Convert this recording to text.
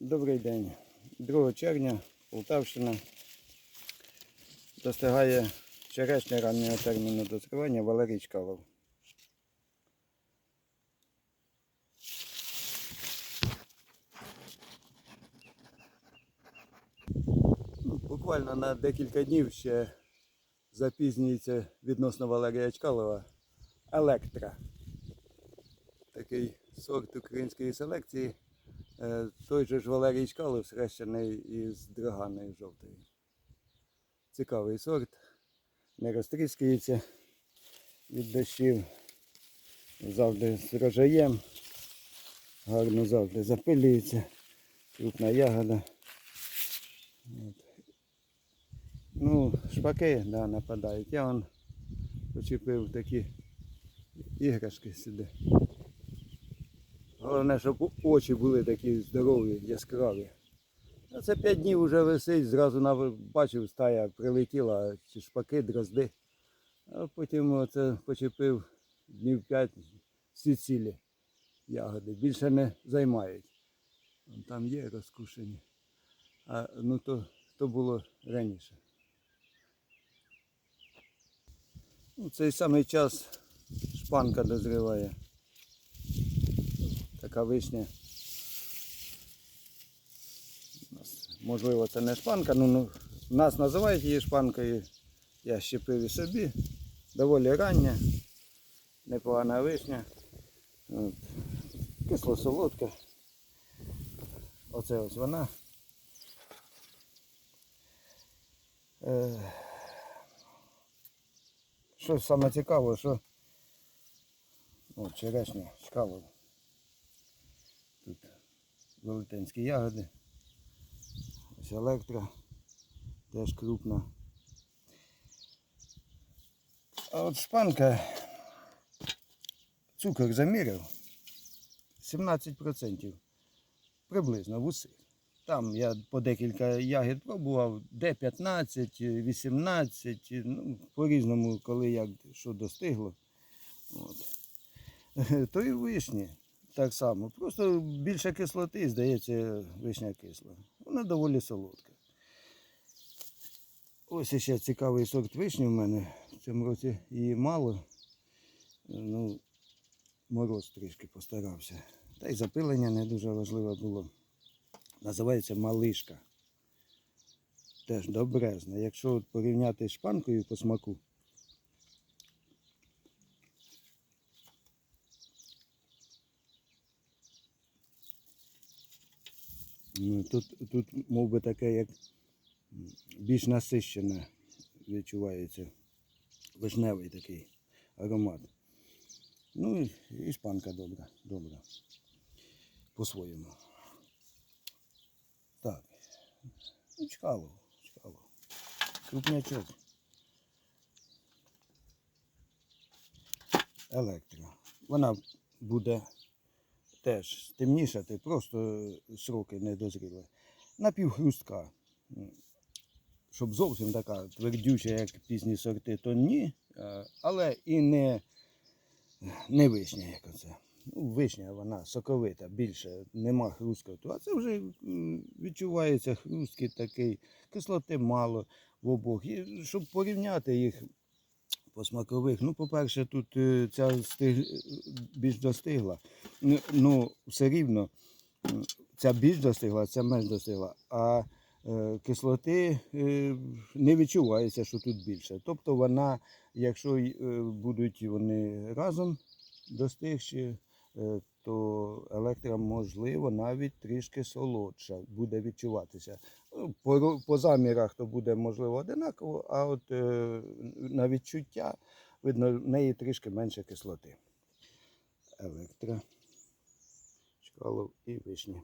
Добрий день. 2 червня Полтавщина достигає черешня раннього терміну дозрівання Валерій Чкалов. Буквально на декілька днів ще запізнюється відносно Валерія Чкалова Електра. Такий сорт української селекції. Е, Той же ж Валерій Чкалов срещений із драганою жовтою. Цікавий сорт, не розтріскується від дощів, завжди з рожаєм, гарно завжди запилюється, крупна ягода. От. Ну, шпаки да, нападають. Я вон почепив такі іграшки сюди. Головне, щоб очі були такі здорові, яскраві. А це 5 днів вже висить, зразу бачив, стая прилетіла, ці шпаки, дрозди. А потім оце почепив днів 5 всі цілі ягоди. Більше не займають. Там є розкушені. А ну то, то було раніше. У цей самий час шпанка дозріває. Така вишня. Можливо, це не шпанка, ну, ну нас називають її шпанкою. Я щепив і собі. Доволі рання, непогана вишня. От. Кисло-солодка. Оце ось вона. Е, Що саме цікаво, що О, черешня, шкалова. Тут велетенські ягоди. Ось електра теж крупна. А от шпанка цукор заміряв 17% приблизно в усіх. Там я по декілька ягід пробував, де 15, 18, ну, по-різному, коли як що достигло. От. То і вишні так само. Просто більше кислоти, здається, вишня кисла. Вона доволі солодка. Ось ще цікавий сорт вишні в мене. В цьому році її мало. Ну, мороз трішки постарався. Та й запилення не дуже важливе було. Називається малишка. Теж добрезна. Якщо от порівняти з шпанкою по смаку, тут, тут мов би таке, як більш насищене відчувається. Вишневий такий аромат. Ну і, і шпанка добра, добра. По-своєму. Так. Ну, чкало, чкало. Крупнячок. Електро. Вона буде теж темнішати, просто сроки не дозріли. Напівхрустка. М, Щоб зовсім така твердюча, як пізні сорти, то ні. Е, Але і не, не вишня, як оце. Ну, вишня вона соковита, більше, нема хрусткоту. А це вже відчувається хрусткий такий, кислоти мало в обох. І щоб порівняти їх по смакових, ну, по-перше, тут е, ця стиг... більш достигла. Ну, все рівно, ця більш достигла, ця менш достигла. А е, кислоти е, не відчувається, що тут більше. Тобто вона, якщо е, будуть вони разом достигші, е, то електра, можливо, навіть трішки солодша буде відчуватися. Ну, По, по замірах то буде можливо одинаково, а от е, на відчуття видно в неї трішки менше кислоти. Електра, шкалов і вишня.